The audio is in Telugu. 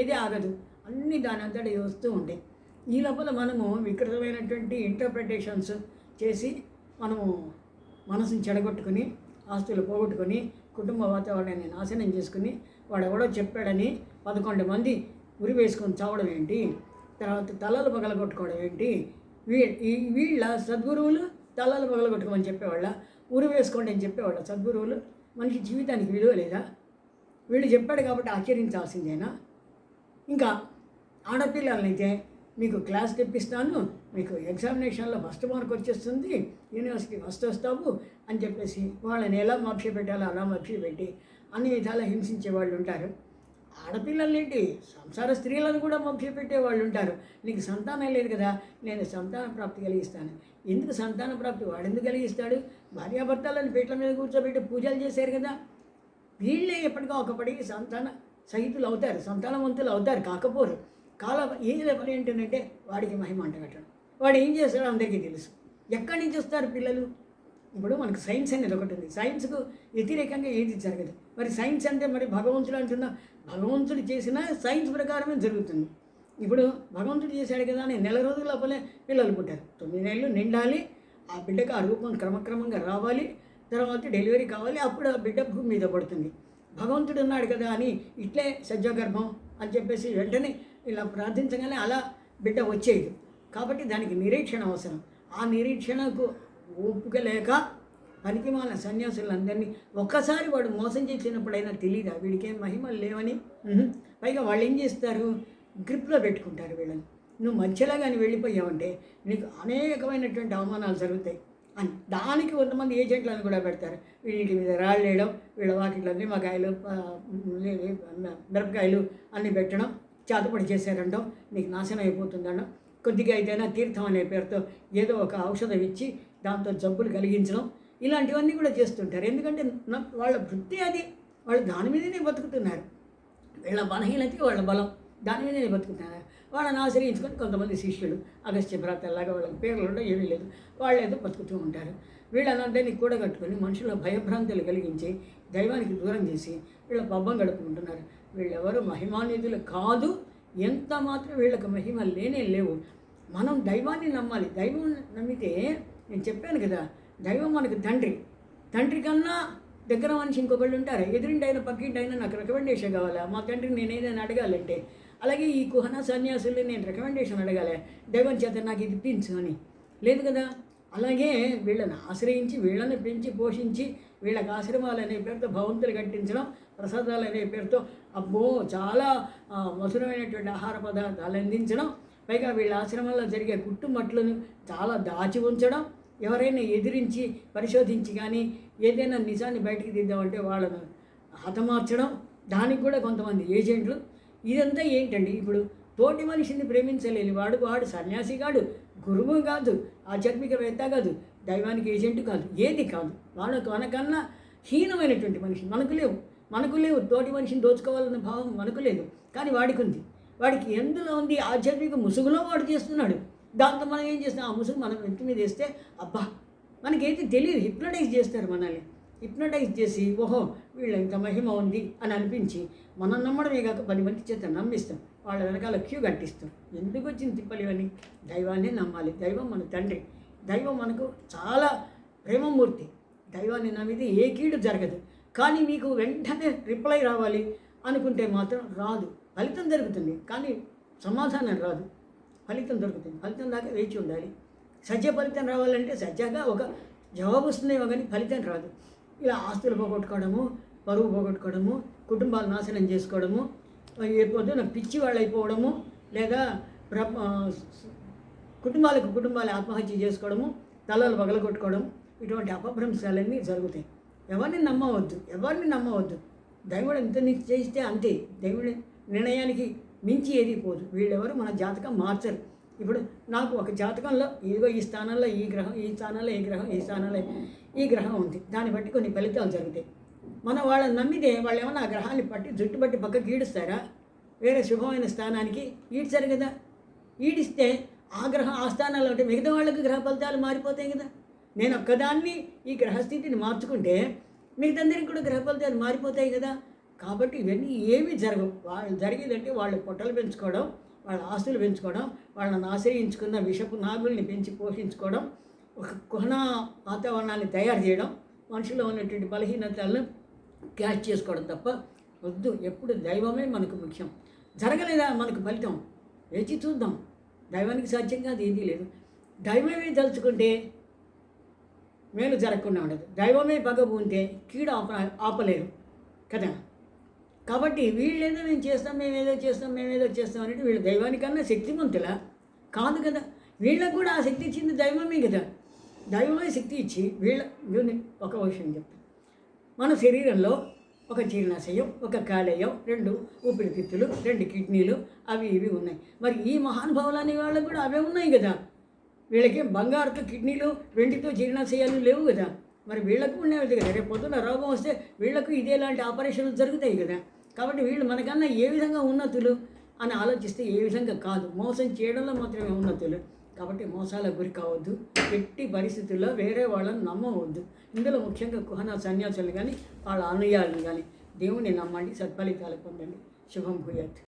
ఏది ఆగదు. అన్ని దాని అంతటి వస్తూ ఉండే. ఈ లోపల మనము వికృతమైనటువంటి ఇంటర్ప్రిటేషన్స్ చేసి మనము మనసుని చెడగొట్టుకుని ఆస్తులు పోగొట్టుకొని కుటుంబ వాతావరణాన్ని నాశనం చేసుకుని వాడు చెప్పాడని పదకొండు మంది ఉరి వేసుకొని చావడం ఏంటి? తర్వాత తలలు పగలగొట్టుకోవడం ఏంటి? వీ వీళ్ళ సద్గురువులు తలలు పగలగొట్టుకోమని చెప్పేవాళ్ళ ఉరి వేసుకోండి అని చెప్పేవాళ్ళ సద్గురువులు మనిషి జీవితానికి విలువ లేదా వీళ్ళు చెప్పాడు కాబట్టి ఆచరించాల్సిందేనా? ఇంకా ఆడపిల్లలనైతే మీకు క్లాస్ తెప్పిస్తాను మీకు ఎగ్జామినేషన్లో ఫస్ట్ మార్క్ వచ్చేస్తుంది యూనివర్సిటీ ఫస్ట్ వస్తావు అని చెప్పేసి వాళ్ళని ఎలా మభ్య పెట్టాలో అలా మభ్య పెట్టి అన్ని విధాలా హింసించే వాళ్ళు ఉంటారు. ఆడపిల్లలేంటి సంసార స్త్రీలను కూడా మభ్య పెట్టే వాళ్ళు ఉంటారు. నీకు సంతానం లేదు కదా నేను సంతాన ప్రాప్తి కలిగిస్తాను. ఎందుకు సంతాన ప్రాప్తి? వాడెందుకు కలిగిస్తాడు? భార్యాభర్తలను పీటల మీద కూర్చోబెట్టి పూజలు చేశారు కదా. వీళ్ళే ఎప్పటికో ఒకప్పటికి సంతాన సహితులు అవుతారు సంతానవంతులు అవుతారు కాకపోరు. కాల ఏం పని ఏంటంటే వాడికి మహిమ అంటగట్టడం వాడు ఏం చేస్తాడో అందరికీ తెలుసు. ఎక్కడి నుంచి వస్తారు పిల్లలు? ఇప్పుడు మనకు సైన్స్ అనేది ఒకటి ఉంది. సైన్స్కు వ్యతిరేకంగా ఏది జరగదు. మరి సైన్స్ అంటే మరి భగవంతుడు అంటున్నా భగవంతుడు చేసిన సైన్స్ ప్రకారమే జరుగుతుంది. ఇప్పుడు భగవంతుడు చేశాడు కదా అని నెల రోజుల లోపలే పిల్లలు పుట్టారు. తొమ్మిది నెలలు నిండాలి ఆ బిడ్డకు ఆ రూపం క్రమక్రమంగా రావాలి తర్వాత డెలివరీ కావాలి అప్పుడు ఆ బిడ్డ భూమి మీద పడుతుంది. భగవంతుడు ఉన్నాడు కదా అని ఇట్లే సజ్జగర్భం అని చెప్పేసి వెంటనే ఇలా ప్రార్థించగానే అలా బిడ్డ వచ్చేది. కాబట్టి దానికి నిరీక్షణ అవసరం. ఆ నిరీక్షణకు ఓపిక లేక పనికిమాల సన్యాసులందరినీ ఒక్కసారి వాడు మోసం చేసినప్పుడైనా తెలియదా వీడికేం మహిమలు లేవని? పైగా వాళ్ళు ఏం చేస్తారు? గ్రిప్లో పెట్టుకుంటారు వీళ్ళని. నువ్వు మధ్యలో కానీ వెళ్ళిపోయావంటే నీకు అనేకమైనటువంటి అవమానాలు జరుగుతాయి. అని దానికి కొంతమంది ఏజెంట్లను కూడా పెడతారు. వీళ్ళ మీద రాళ్ళు వేయడం వీళ్ళ వాకిట్లో నిమ్మకాయలు మిరపకాయలు అన్నీ పెట్టడం చేతపడి చేశారంటాం నీకు నాశనం అయిపోతుందనడం కొద్దిగా అయితేనా తీర్థం అనే పేరుతో ఏదో ఒక ఔషధం ఇచ్చి దాంతో జబ్బులు కలిగించడం ఇలాంటివన్నీ కూడా చేస్తుంటారు. ఎందుకంటే నా- వాళ్ళ వృత్తి అది. వాళ్ళు దాని మీదనే బతుకుతున్నారు. వీళ్ళ బలహీనతకి వాళ్ళ బలం దాని మీదనే బతుకుతున్నారు. వాళ్ళని ఆశ్రయించుకొని కొంతమంది శిష్యులు అగస్త్య భ్రాతల్లాగా వాళ్ళకి పేర్లు ఉండవు ఏమీ లేదు. వాళ్ళు ఏదో బతుకుతూ ఉంటారు. వీళ్ళందరినీ కూడగట్టుకొని మనుషుల భయభ్రాంతులు కలిగించి దైవానికి దూరం చేసి వీళ్ళ పబ్బం గడుపుకుంటున్నారు. వీళ్ళెవరు మహిమానిధులు కాదు. ఎంత మాత్రం వీళ్ళకి మహిమ లేనే లేవు. మనం దైవాన్ని నమ్మాలి. దైవం నమ్మితే నేను చెప్పాను కదా దైవం మనకు తండ్రి. తండ్రి కన్నా దగ్గర మనిషి ఇంకొకళ్ళు ఉంటారు. ఎదురింటి అయినా పక్కింటి అయినా నాకు రికమెండేషన్ కావాలా? మా తండ్రిని నేను ఏదైనా అడగాలంటే అలాగే ఈ కుహన సన్యాసుల్ని నేను రికమెండేషన్ అడగాలి. దైవం చేత నాకు ఇది ఇప్పించు అని. లేదు కదా? అలాగే వీళ్ళని ఆశ్రయించి వీళ్ళని పెంచి పోషించి వీళ్ళకి ఆశ్రమాలు అనే పేరుతో భవంతులు కట్టించడం ప్రసాదాలు అనే పేరుతో అబ్బో చాలా మధురమైనటువంటి ఆహార పదార్థాలు అందించడం పైగా వీళ్ళ ఆశ్రమంలో జరిగే కుట్టుమట్లను చాలా దాచి ఉంచడం ఎవరైనా ఎదిరించి పరిశోధించి కానీ ఏదైనా నిజాన్ని బయటికి తీద్దామంటే వాళ్ళను హతమార్చడం దానికి కూడా కొంతమంది ఏజెంట్లు ఇదంతా ఏంటండి? ఇప్పుడు తోటి మనిషిని ప్రేమించలేని వాడు వాడు సన్యాసి కాడు గురువు కాదు ఆధ్యాత్మికవేత్త కాదు దైవానికి ఏజెంట్ కాదు ఏది కాదు. వాళ్ళకు మనకన్నా హీనమైనటువంటి మనిషి మనకు లేవు. మనకు లేవు. తోటి మనిషిని దోచుకోవాలన్న భావం మనకు లేదు. కానీ వాడికి ఉంది. వాడికి ఎందులో ఉంది? ఆధ్యాత్మిక ముసుగులో వాడు చేస్తున్నాడు. దాంతో మనం ఏం చేస్తాం ఆ ముసుగు మనం వెంట మీద వేస్తే అబ్బా! మనకేది తెలియదు. హిప్నటైజ్ చేస్తారు మనల్ని. హిప్నటైజ్ చేసి ఓహో వీళ్ళ ఇంత మహిమ ఉంది అని అనిపించి మనం నమ్మడమే కాక పది మంది చేత నమ్మిస్తాం. వాళ్ళ వెనకాల క్యూ కట్టిస్తాం. ఎందుకు వచ్చింది తిప్పలేవని దైవాన్ని నమ్మాలి. దైవం మన తండ్రి. దైవం మనకు చాలా ప్రేమమూర్తి. దైవాన్ని నమ్మితే ఏ కీడు జరగదు. కానీ మీకు వెంటనే రిప్లై రావాలి అనుకుంటే మాత్రం రాదు. ఫలితం దొరుకుతుంది. కానీ సమాధానం రాదు. ఫలితం దొరుకుతుంది. ఫలితం దాకా వేచి ఉండాలి. సత్య ఫలితం రావాలంటే సత్యగా ఒక జవాబు వస్తుందేమో కానీ ఫలితం రాదు. ఇలా ఆస్తులు పోగొట్టుకోవడము పరువు పోగొట్టుకోవడము కుటుంబాలు నాశనం చేసుకోవడము ఏ పొద్దున పిచ్చి వాళ్ళు అయిపోవడము లేదా ప్ర కుటుంబాలకు కుటుంబాలు ఆత్మహత్య చేసుకోవడము తలలు పగలగొట్టుకోవడం ఇటువంటి అపభ్రంశాలన్నీ జరుగుతాయి. ఎవరిని నమ్మవద్దు ఎవరిని నమ్మవద్దు. దైవుడు ఎంత నీకు చేస్తే అంతే. దైవుడి నిర్ణయానికి మించి ఏది పోదు. వీళ్ళెవరు మన జాతకం మార్చరు. ఇప్పుడు నాకు ఒక జాతకంలో ఇదిగో ఈ స్థానంలో ఈ గ్రహం ఈ స్థానంలో ఈ గ్రహం ఈ స్థానంలో ఈ గ్రహం ఉంది. దాన్ని బట్టి కొన్ని ఫలితాలు జరుగుతాయి. మనం వాళ్ళని నమ్మితే వాళ్ళు ఏమన్నా ఆ గ్రహాన్ని పట్టి జుట్టు పట్టి పక్కకి ఈడుస్తారా? వేరే శుభమైన స్థానానికి ఈడ్చారు కదా. ఈడిస్తే ఆ గ్రహం ఆ స్థానాల్లో ఉంటే మిగతా వాళ్ళకి గ్రహ ఫలితాలు మారిపోతాయి కదా. నేను ఒక్కదాన్ని ఈ గ్రహస్థితిని మార్చుకుంటే మిగతాందరికి కూడా గ్రహ ఫలితాలు మారిపోతాయి కదా. కాబట్టి ఇవన్నీ ఏమీ జరగవు. వాళ్ళు జరిగేదంటే వాళ్ళు పొట్టలు పెంచుకోవడం వాళ్ళ ఆస్తులు పెంచుకోవడం వాళ్ళని ఆశ్రయించుకున్న విషపు నాగుల్ని పెంచి పోషించుకోవడం ఒక కుహన వాతావరణాన్ని తయారు చేయడం మనుషుల్లో ఉన్నటువంటి బలహీనతలను క్యాచ్ చేసుకోవడం తప్ప వద్దు. ఎప్పుడు దైవమే మనకు ముఖ్యం. జరగలేదా మనకు ఫలితం? వేచి చూద్దాం. దైవానికి సాధ్యంగా అది ఏదీ లేదు. దైవమే తలుచుకుంటే మేలు జరగకుండా ఉండదు. దైవమే పగబూంటే కీడు ఆప ఆపలేరు. కదా? కాబట్టి వీళ్ళేదో మేము చేస్తాం మేమేదో చేస్తాం మేమేదో చేస్తాం అనేది వీళ్ళ దైవానికన్నా శక్తివంతులా కాదు కదా. వీళ్ళకు కూడా ఆ శక్తి ఇచ్చింది దైవమే కదా. దైవమే శక్తి ఇచ్చి వీళ్ళ ఒక విషయం చెప్తాను మన శరీరంలో ఒక జీర్ణాశయం ఒక కాలేయం రెండు ఊపిరితిత్తులు రెండు కిడ్నీలు అవి ఇవి ఉన్నాయి. మరి ఈ మహానుభావులని వాళ్ళకు కూడా అవే ఉన్నాయి కదా. వీళ్ళకి బంగారుతో కిడ్నీలు వెండితో జీర్ణాశయాలు లేవు కదా. మరి వీళ్ళకు ఉండేవి కదా. రేపు పొద్దున్న రోగం వస్తే వీళ్ళకు ఇదే లాంటి ఆపరేషన్లు జరుగుతాయి కదా. కాబట్టి వీళ్ళు మనకన్నా ఏ విధంగా ఉన్నతులు అని ఆలోచిస్తే ఏ విధంగా కాదు. మోసం చేయడంలో మాత్రమే ఉన్నతులు. కాబట్టి మోసాలకు గురి కావద్దు. ఎట్టి పరిస్థితుల్లో వేరే వాళ్ళని నమ్మవద్దు. ఇందులో ముఖ్యంగా కుహన సన్యాసులు కానీ వాళ్ళ అనుయాలను కానీ దేవుని నమ్మండి సత్ఫలితాలు పొందండి. శుభం భూయత్.